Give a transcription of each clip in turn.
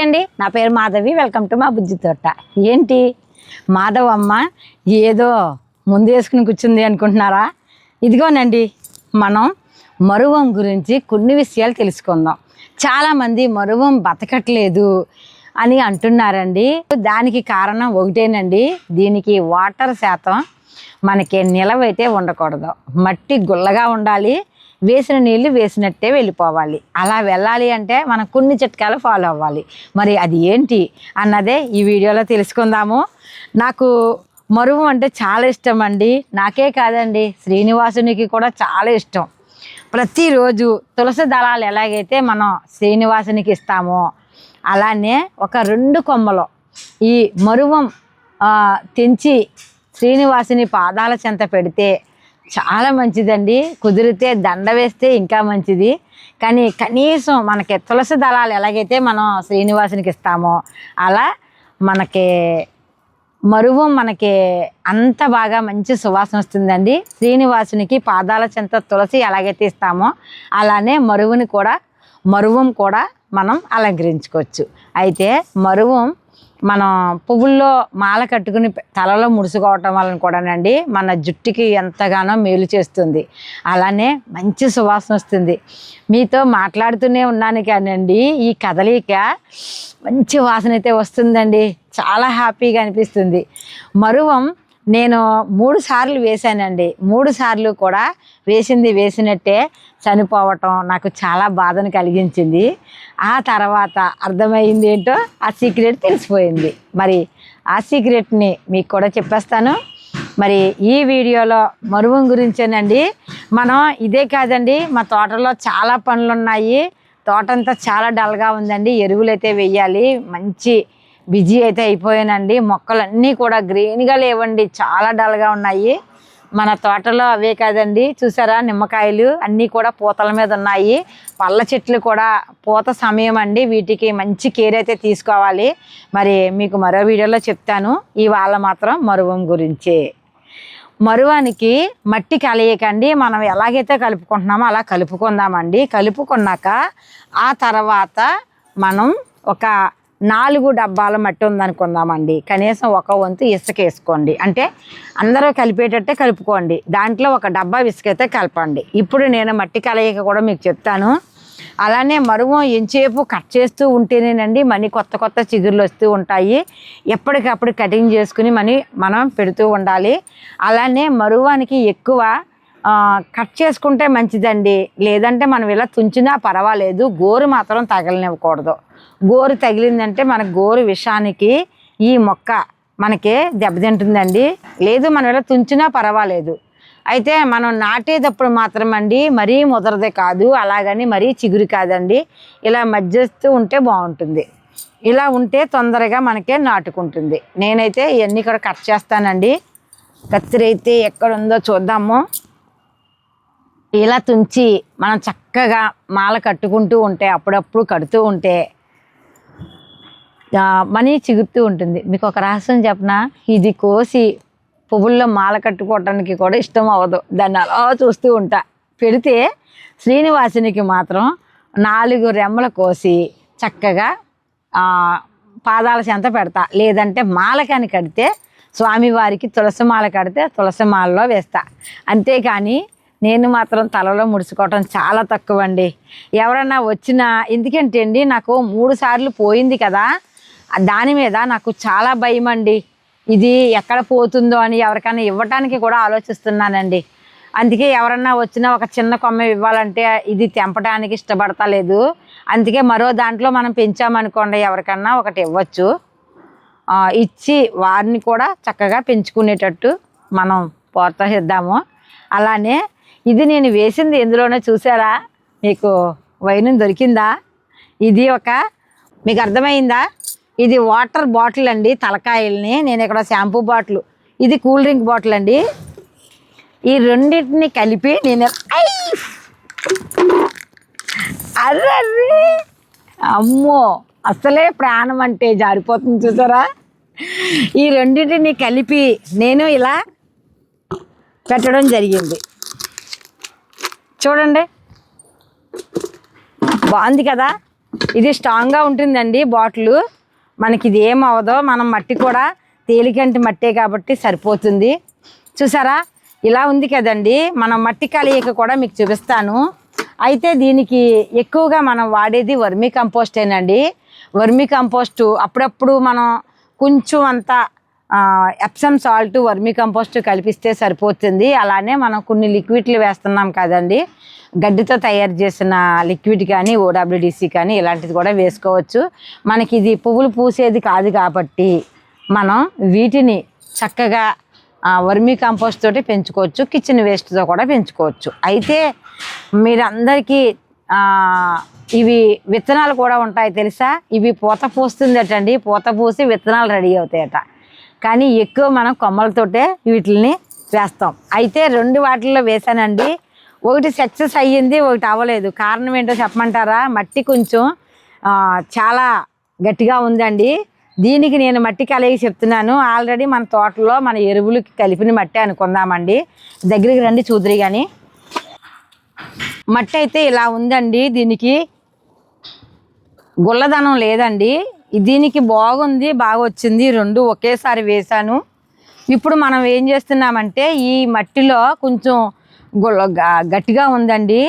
అండి నా పేరు మాధవి వెల్కమ్ టు మా బుజ్జి తోట. ఏంటి? మాధవమ్మ ఏదో ముందు వేసుకుని కూర్చుంది అనుకుంటున్నారా? ఇదిగోనండి మనం మరువం గురించి కొన్ని విషయాలు తెలుసుకుందాం. చాలామంది మరువం బతకట్లేదు అని అంటున్నారండి. దానికి కారణం ఒకటేనండి దీనికి వాటర్ శాతం మనకి నిలవైతే ఉండకూడదు. మట్టి గుల్లగా ఉండాలి వేసిన నీళ్ళు వేసినట్టే వెళ్ళిపోవాలి. అలా వెళ్ళాలి అంటే మనం కొన్ని చిట్కాలు ఫాలో అవ్వాలి. మరి అది ఏంటి అన్నదే ఈ వీడియోలో తెలుసుకుందాము. నాకు మరువు అంటే చాలా ఇష్టం అండి. నాకే కాదండి శ్రీనివాసునికి కూడా చాలా ఇష్టం. ప్రతిరోజు తులసి దళాలు ఎలాగైతే మనం శ్రీనివాసునికి ఇస్తామో అలానే ఒక రెండు కొమ్మలు ఈ మరువం తెంచి శ్రీనివాసుని పాదాల చెంత పెడితే చాలా మంచిదండి. కుదిరితే దండ వేస్తే ఇంకా మంచిది. కానీ కనీసం మనకి తులసి దళాలు ఎలాగైతే మనం శ్రీనివాసునికి ఇస్తామో అలా మనకి మరువు మనకి అంత బాగా మంచి సువాసన వస్తుందండి. శ్రీనివాసునికి పాదాల చెంత తులసి ఎలాగైతే ఇస్తామో అలానే మరువుని కూడా మరువం కూడా మనం అలంకరించుకోవచ్చు. అయితే మరువం మనం పువ్వుల్లో మాల కట్టుకుని తలలో ముడుచుకోవటం వలన కూడానండి మన జుట్టుకి ఎంతగానో మేలు చేస్తుంది. అలానే మంచి సువాసన వస్తుంది. మీతో మాట్లాడుతూనే ఉన్నాను కానండి ఈ కదలిక మంచి వాసన అయితే వస్తుందండి. చాలా హ్యాపీగా అనిపిస్తుంది. మరువం నేను మూడు సార్లు వేశానండి. మూడు సార్లు కూడా వేసింది వేసినట్టే చనిపోవటం నాకు చాలా బాధను కలిగించింది. ఆ తర్వాత అర్థమైంది ఏంటో ఆ సీక్రెట్ తెలిసిపోయింది. మరి ఆ సీక్రెట్ని మీకు కూడా చెప్పేస్తాను. మరి ఈ వీడియోలో మరువం గురించేనండి. మనం ఇదే కాదండి మా తోటలో చాలా పనులు ఉన్నాయి తోటంతా చాలా డల్గా ఉందండి. ఎరువులు అయితే వెయ్యాలి. మంచి బిజీ అయితే అయిపోయానండి. మొక్కలన్నీ కూడా గ్రీన్గా లేవండి. చాలా డల్గా ఉన్నాయి. మన తోటలో అవే కాదండి. చూసారా? నిమ్మకాయలు అన్నీ కూడా పూతల మీద ఉన్నాయి. పళ్ళ చెట్లు కూడా పూత సమయం అండి. వీటికి మంచి కేర్ అయితే తీసుకోవాలి. మరి మీకు మరో వీడియోలో చెప్తాను. ఇవాళ మాత్రం మరువం గురించే. మరువానికి మట్టి కలయకండి. మనం ఎలాగైతే కలుపుకుంటున్నామో అలా కలుపుకుందామండి. కలుపుకున్నాక ఆ తర్వాత మనం ఒక నాలుగు డబ్బాల మట్టి ఉందనుకుందామండి. కనీసం ఒక వంతు ఇసుక వేసుకోండి. అంటే అందరూ కలిపేటట్టే కలుపుకోండి. దాంట్లో ఒక డబ్బా ఇసుక అయితే కలపండి. ఇప్పుడు నేను మట్టి కలయిక కూడా మీకు చెప్తాను. అలానే మరువం ఎంచేపు కట్ చేస్తూ ఉంటేనేనండి మనీ కొత్త కొత్త చిగుర్లు వస్తూ ఉంటాయి. ఎప్పటికప్పుడు కటింగ్ చేసుకుని మనీ మనం పెడుతూ ఉండాలి. అలానే మరువానికి ఎక్కువ కట్ చేసుకుంటే మంచిదండి. లేదంటే మనం ఇలా తుంచినా పర్వాలేదు. గోరు మాత్రం తగలనివ్వకూడదు. గోరు తగిలిందంటే మన గోరు విషానికి ఈ మొక్క మనకి దెబ్బతింటుందండి. లేదు మనం ఇలా తుంచినా పర్వాలేదు. అయితే మనం నాటేటప్పుడు మాత్రం అండి మరీ ముదరదే కాదు. అలాగని మరీ చిగురు కాదండి. ఇలా మధ్యస్తూ ఉంటే బాగుంటుంది. ఇలా ఉంటే తొందరగా మనకే నాటుకుంటుంది. నేనైతే ఇవన్నీ కూడా కట్ చేస్తానండి. కత్తిరైతే ఎక్కడ ఉందో చూద్దాము. ఇలా తుంచి మనం చక్కగా మాల కట్టుకుంటూ ఉంటే అప్పుడప్పుడు కడుతూ ఉంటే మనీ చిగురుతూ ఉంటుంది. మీకు ఒక రహస్యం చెప్పనా? ఇది కోసి పువ్వుల్లో మాల కట్టుకోవటానికి కూడా ఇష్టం అవ్వదు. దాన్ని అలా చూస్తూ ఉంటా. పెడితే శ్రీనివాసునికి మాత్రం నాలుగు రెమ్మలు కోసి చక్కగా పాదాల చెంత పెడతా. లేదంటే మాలకని కడితే స్వామివారికి తులసి మాల కడితే తులసి మాలలో వేస్తా. అంతేకాని నేను మాత్రం తలలో ముడుచుకోవటం చాలా తక్కువ అండి ఎవరన్నా వచ్చినా ఎందుకంటే అండి నాకు మూడు సార్లు పోయింది కదా దాని మీద నాకు చాలా భయం అండి ఇది ఎక్కడ పోతుందో అని ఎవరికైనా ఇవ్వటానికి కూడా ఆలోచిస్తున్నానండి. అందుకే ఎవరన్నా వచ్చినా ఒక చిన్న కొమ్మ ఇవ్వాలంటే ఇది తెంపడానికి ఇష్టపడతలేదు. అందుకే మరో దాంట్లో మనం పెంచామనుకోండి ఎవరికన్నా ఒకటి ఇవ్వచ్చు. ఇచ్చి వారిని కూడా చక్కగా పెంచుకునేటట్టు మనం ప్రోత్సహిద్దాము. అలానే ఇది నేను వేసింది ఎందులోనో చూసారా? మీకు వైన్ దొరికిందా? ఇది ఒక మీకు అర్థమైందా? ఇది వాటర్ బాటిల్ అండి తలకాయల్ని. నేను ఇక్కడ షాంపూ బాటిల్ ఇది కూల్ డ్రింక్ బాటిల్ అండి. ఈ రెండింటిని కలిపి నేను అర్రే అమ్మో! అసలే ప్రాణం అంటే జారిపోతుంది చూసారా? ఈ రెండింటిని కలిపి నేను ఇలా పెట్టడం జరిగింది. చూడండి. బాగుంది కదా? ఇది స్ట్రాంగ్గా ఉంటుందండి బాటిల్. మనకి ఇది ఏం అవ్వదో. మనం మట్టి కూడా తేలికంటి మట్టే కాబట్టి సరిపోతుంది. చూసారా? ఇలా ఉంది కదండి. మనం మట్టి కలయిక కూడా మీకు చూపిస్తాను. అయితే దీనికి ఎక్కువగా మనం వాడేది వర్మీ కంపోస్టేనండి వర్మీ కంపోస్టు అప్పుడప్పుడు మనం కొంచెం అంత ఎప్సమ్ సాల్ట్ వర్మీ కంపోస్ట్ కలిపిస్తే సరిపోతుంది. అలానే మనం కొన్ని లిక్విడ్లు వేస్తున్నాం కదండి. గడ్డితో తయారు చేసిన లిక్విడ్ కానీ ఓడబ్ల్యూడిసి కానీ ఇలాంటిది కూడా వేసుకోవచ్చు. మనకి ఇది పువ్వులు పూసేది కాదు కాబట్టి మనం వీటిని చక్కగా వర్మీ కంపోస్ట్ తోటి పెంచుకోవచ్చు. కిచెన్ వేస్ట్తో కూడా పెంచుకోవచ్చు. అయితే మీరందరికీ ఇవి విత్తనాలు కూడా ఉంటాయి తెలుసా? ఇవి పూత పూస్తుందటండి. పూత పూసి విత్తనాలు రెడీ అవుతాయట. కానీ ఎక్కువ మనం కొమ్మలతోటే వీటిని వేస్తాం. అయితే రెండు వాటిల్లో వేసానండి. ఒకటి సక్సెస్ అయ్యింది ఒకటి అవ్వలేదు. కారణం ఏంటో చెప్పమంటారా? మట్టి కొంచెం చాలా గట్టిగా ఉందండి. దీనికి నేను మట్టి కలయి చెప్తున్నాను. ఆల్రెడీ మన తోటలో మన ఎరువులకి కలిపిన మట్టి అనుకుందామండి. దగ్గరికి రండి చూదురి కానీ మట్టి అయితే ఇలా ఉందండి. దీనికి గుల్లదనం లేదండి. దీనికి బాగుంది బాగా వచ్చింది రెండు ఒకేసారి వేశాను. ఇప్పుడు మనం ఏం చేస్తున్నామంటే ఈ మట్టిలో కొంచెం గట్టిగా ఉందండి.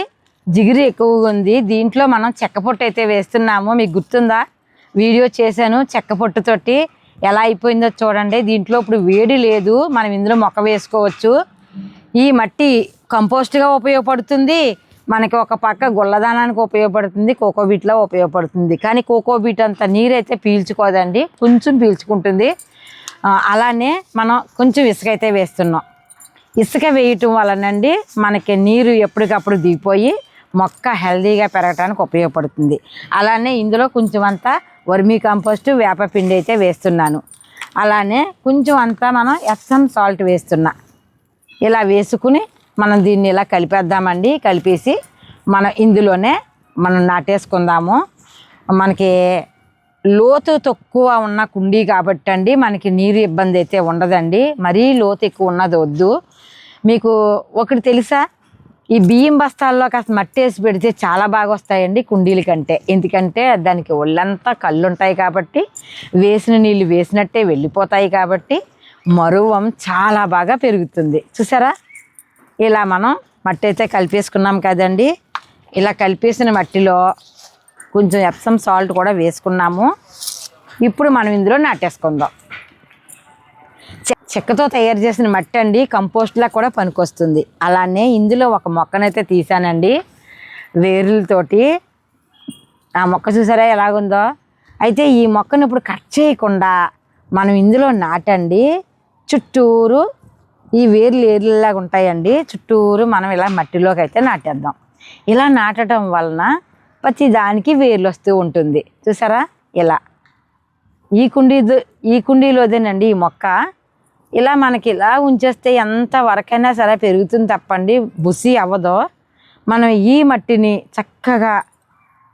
జిగిరి ఎక్కువగా ఉంది. దీంట్లో మనం చెక్క పొట్టు అయితే వేస్తున్నాము. మీకు గుర్తుందా? వీడియో చేశాను చెక్క పొట్టుతోటి ఎలా అయిపోయిందో చూడండి. దీంట్లో ఇప్పుడు వేడి లేదు. మనం ఇందులో మొక్క వేసుకోవచ్చు. ఈ మట్టి కంపోస్ట్గా ఉపయోగపడుతుంది. మనకి ఒక పక్క గుల్లదానానికి ఉపయోగపడుతుంది కోకోబీట్లో ఉపయోగపడుతుంది. కానీ కోకోబీట్ అంత నీరైతే పీల్చుకోదండి కొంచెం పీల్చుకుంటుంది. అలానే మనం కొంచెం ఇసుక అయితే వేస్తున్నాం. ఇసుక వేయటం వలనండి మనకి నీరు ఎప్పటికప్పుడు దిగిపోయి మొక్క హెల్దీగా పెరగడానికి ఉపయోగపడుతుంది. అలానే ఇందులో కొంచెం అంతా వర్మీ కంపోస్ట్ వేపపిండి అయితే వేస్తున్నాను. అలానే కొంచెం అంతా మనం ఎస్ఎం సాల్ట్ వేస్తున్నా. ఇలా వేసుకుని మనం దీన్ని ఇలా కలిపేద్దామండి. కలిపేసి మనం ఇందులోనే మనం నాటేసుకుందాము. మనకి లోతు తక్కువ ఉన్న కుండీ కాబట్టి అండి మనకి నీరు ఇబ్బంది అయితే ఉండదండి. మరీ లోతు ఎక్కువ ఉన్నది వద్దు. మీకు ఒకటి తెలుసా? ఈ బియ్యం బస్తాల్లో కాస్త మట్టి వేసి పెడితే చాలా బాగా వస్తాయండి కుండీల కంటే. ఎందుకంటే దానికి ఒళ్ళంతా కళ్ళు ఉంటాయి కాబట్టి వేసిన నీళ్ళు వేసినట్టే వెళ్ళిపోతాయి కాబట్టి మరువం చాలా బాగా పెరుగుతుంది. చూసారా? ఇలా మనం మట్టి అయితే కలిపేసుకున్నాం కదండి. ఇలా కలిపేసిన మట్టిలో కొంచెం ఎప్సమ్ సాల్ట్ కూడా వేసుకున్నాము. ఇప్పుడు మనం ఇందులో నాటేసుకుందాం. చె- చెక్కతో తయారు చేసిన మట్టి అండి కంపోస్ట్లా కూడా పనికొస్తుంది. అలానే ఇందులో ఒక మొక్కనైతే తీసానండి. వేరులతోటి. ఆ మొక్క చూసారా ఎలాగుందో? అయితే ఈ మొక్కను ఇప్పుడు కట్ చేయకుండా మనం ఇందులో నాటండి. చుట్టూరు ఈ వేర్లు ఏర్లలాగా ఉంటాయండి. చుట్టూరు మనం ఇలా మట్టిలోకి అయితే నాటేద్దాం. ఇలా నాటడం వలన ప్రతి దానికి వేర్లు వస్తూ ఉంటుంది. చూసారా? ఇలా. ఈ కుండీ ఈ కుండీలోదేనండి ఈ మొక్క. ఇలా మనకి ఇలా ఉంచేస్తే ఎంత వరకైనా సరే పెరుగుతుంది తప్పండి. బుసి అవ్వదో. మనం ఈ మట్టిని చక్కగా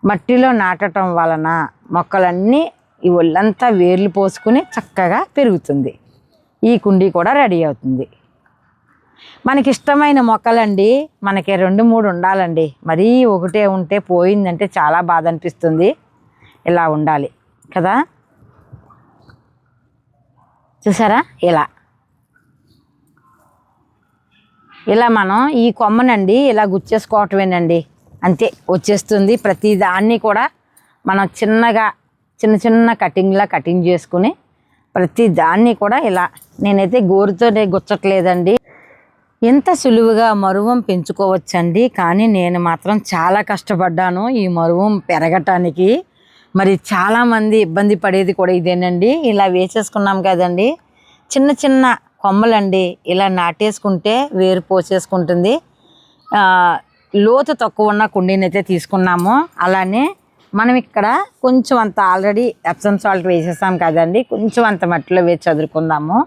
మట్టిలో నాటటం వలన మొక్కలన్నీ ఈ ఒళ్ళంతా వేర్లు పోసుకుని చక్కగా పెరుగుతుంది. ఈ కుండీ కూడా రెడీ అవుతుంది. మనకి ఇష్టమైన మొక్కలండి. మనకి రెండు మూడు ఉండాలండి. మరీ ఒకటే ఉంటే పోయిందంటే చాలా బాధ అనిపిస్తుంది ఇలా ఉండాలి. కదా? చూసారా? ఇలా. ఇలా మనం ఈ కొమ్మనండి ఇలా గుచ్చేసుకోవటమేనండి. అంతే వచ్చేస్తుంది. ప్రతి దాన్ని కూడా మనం చిన్నగా చిన్న చిన్న కటింగ్లా కటింగ్ చేసుకుని ప్రతి దాన్ని కూడా ఇలా నేనైతే గోరుతోనే గుచ్చట్లేదండి. ఎంత సులువుగా మరువం పెంచుకోవచ్చండి. కానీ నేను మాత్రం చాలా కష్టపడ్డాను ఈ మరువం పెరగటానికి. మరి చాలామంది ఇబ్బంది పడేది కూడా ఇదేనండి. ఇలా వేసేసుకున్నాం కదండి. చిన్న చిన్న కొమ్మలండి ఇలా నాటేసుకుంటే వేరు పోసేసుకుంటుంది. లోతు తక్కువ ఉన్న కుండీని అయితే తీసుకున్నాము. అలానే మనం ఇక్కడ కొంచెం అంత ఆల్రెడీ ఎప్సమ్ సాల్ట్ వేసేసాం కదండి. కొంచెం అంత మట్టిలో వేసి చదువుకుందాము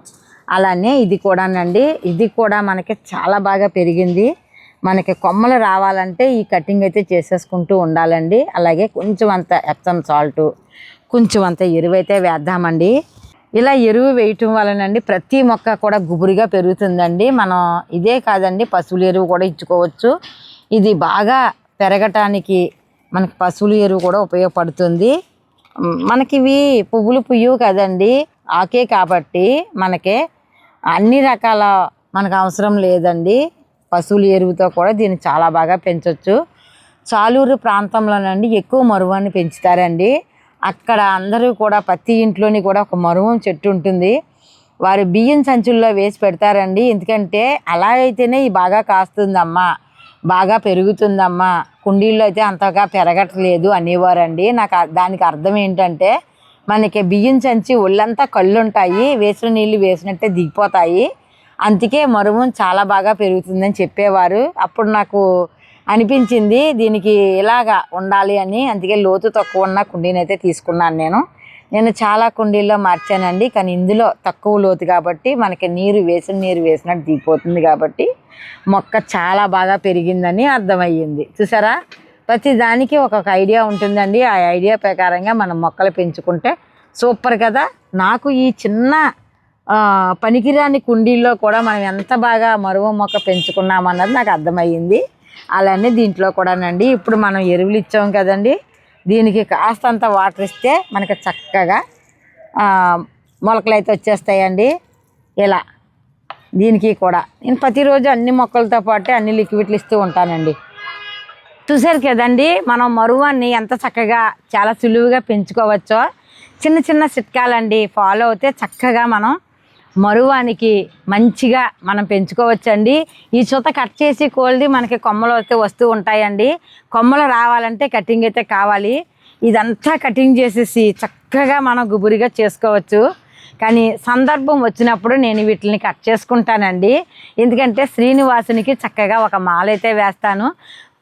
అలానే ఇది కూడానండి. ఇది కూడా మనకి చాలా బాగా పెరిగింది. మనకి కొమ్మలు రావాలంటే ఈ కటింగ్ అయితే చేసేసుకుంటూ ఉండాలండి. అలాగే కొంచెం అంత ఎప్సమ్ సాల్ట్ కొంచెం అంత ఎరువు అయితే వేద్దామండి. ఇలా ఎరువు వేయటం వలనండి ప్రతి మొక్క కూడా గుబురుగా పెరుగుతుందండి. మనం ఇదే కాదండి పశువుల ఎరువు కూడా ఇచ్చుకోవచ్చు. ఇది బాగా పెరగటానికి మనకి పశువుల ఎరువు కూడా ఉపయోగపడుతుంది. మనకి ఇవి పువ్వులు పుయ్యవు కదండి. ఆకే కాబట్టి మనకి అన్ని రకాల మనకు అవసరం లేదండి. పశువుల ఎరువుతో కూడా దీన్ని చాలా బాగా పెంచవచ్చు చాలూరు ప్రాంతంలోనండి ఎక్కువ మరువాన్ని పెంచుతారండి. అక్కడ అందరూ కూడా ప్రతి ఇంట్లోని కూడా ఒక మరువం చెట్టు ఉంటుంది. వారు బియ్యం సంచుల్లో వేసి పెడతారండి. ఎందుకంటే అలా అయితేనే ఈ బాగా కాస్తుందమ్మా. బాగా పెరుగుతుందమ్మా. కుండీల్లో అయితే అంతగా పెరగట్లేదు అనేవారండి. నాకు దానికి అర్థం ఏంటంటే మనకి బియ్యం చంచి ఒళ్ళంతా కళ్ళుంటాయి వేసిన నీళ్ళు వేసినట్టే దిగిపోతాయి. అందుకే మరువం చాలా బాగా పెరుగుతుందని చెప్పేవారు. అప్పుడు నాకు అనిపించింది దీనికి ఇలాగా ఉండాలి అని. అందుకే లోతు తక్కువ ఉన్న కుండీని అయితే తీసుకున్నాను నేను. నేను చాలా కుండీల్లో మార్చానండి. కానీ ఇందులో తక్కువ లోతు కాబట్టి మనకి నీరు వేసిన నీరు వేసినట్టు దిగిపోతుంది కాబట్టి మొక్క చాలా బాగా పెరిగిందని అర్థమయ్యింది. చూసారా? ప్రతి దానికి ఒక్కొక్క ఐడియా ఉంటుందండి. ఆ ఐడియా ప్రకారంగా మనం మొక్కలు పెంచుకుంటే సూపర్ కదా. నాకు ఈ చిన్న పనికిరాని కుండీల్లో కూడా మనం ఎంత బాగా మరువ మొక్క పెంచుకున్నామన్నది నాకు అర్థమయ్యింది. అలానే దీంట్లో కూడానండి ఇప్పుడు మనం ఎరువులు ఇచ్చాం కదండి. దీనికి కాస్తంత వాటర్ ఇస్తే మనకి చక్కగా మొలకలు అయితే వచ్చేస్తాయండి. ఇలా దీనికి కూడా. నేను ప్రతిరోజు అన్ని మొక్కలతో పాటే అన్ని లిక్విడ్లు ఇస్తూ ఉంటానండి. చూసారు కదండి మనం మరువాన్ని ఎంత చక్కగా చాలా సులువుగా పెంచుకోవచ్చో. చిన్న చిన్న చిట్కాలండి ఫాలో అవుతే చక్కగా మనం మరువానికి మంచిగా మనం పెంచుకోవచ్చండి. ఈ చూత కట్ చేసి కోల్ది మనకి కొమ్మలు అయితే వస్తూ ఉంటాయండి. కొమ్మలు రావాలంటే కటింగ్ అయితే కావాలి. ఇదంతా కటింగ్ చేసేసి చక్కగా మనం గుబురిగా చేసుకోవచ్చు. కానీ సందర్భం వచ్చినప్పుడు నేను వీటిని కట్ చేసుకుంటానండి. ఎందుకంటే శ్రీనివాసునికి చక్కగా ఒక మాల అయితే వేస్తాను.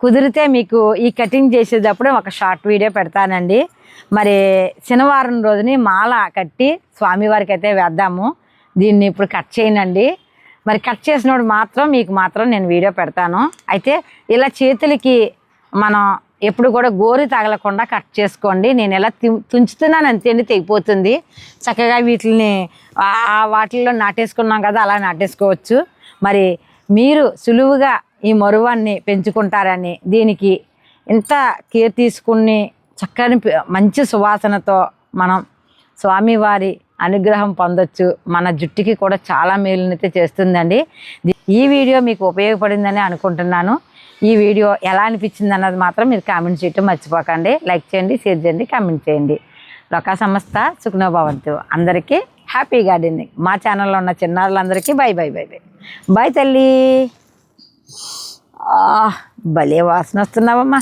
కుదిరితే మీకు ఈ కటింగ్ చేసేటప్పుడు ఒక షార్ట్ వీడియో పెడతానండి. మరి శనివారం రోజుని మాల కట్టి స్వామివారికి అయితే వేద్దాము. దీన్ని ఇప్పుడు కట్ చేయనండి మరి కట్ చేసినప్పుడు మాత్రం మీకు మాత్రం నేను వీడియో పెడతాను. అయితే ఇలా చేతులకి మనం ఎప్పుడు కూడా గోరు తగలకుండా కట్ చేసుకోండి. నేను ఎలా తుంచుతున్నాను అంతేండి తెగిపోతుంది. చక్కగా వీటిని ఆ- వాటిల్లో నాటేసుకున్నాం కదా అలా నాటేసుకోవచ్చు. మరి మీరు సులువుగా ఈ మరువాన్ని పెంచుకుంటారని దీనికి ఇంత కేర్ తీసుకుని చక్కని మంచి సువాసనతో మనం స్వామివారి అనుగ్రహం పొందొచ్చు. మన జుట్టుకి కూడా చాలా మేలునైతే చేస్తుందండి. ఈ వీడియో మీకు ఉపయోగపడిందని అనుకుంటున్నాను. ఈ వీడియో ఎలా అనిపించింది అన్నది మాత్రం మీరు కామెంట్ చేయటం మర్చిపోకండి. లైక్ చేయండి షేర్ చేయండి కామెంట్ చేయండి. లోకా సంస్థ సుఖనోభవంతు అందరికీ హ్యాపీ గార్డెనింగ్. మా ఛానల్లో ఉన్న చిన్నారులందరికీ bye bye bye bye. Bye తల్లి! భలే వాసన వస్తున్నావమ్మా.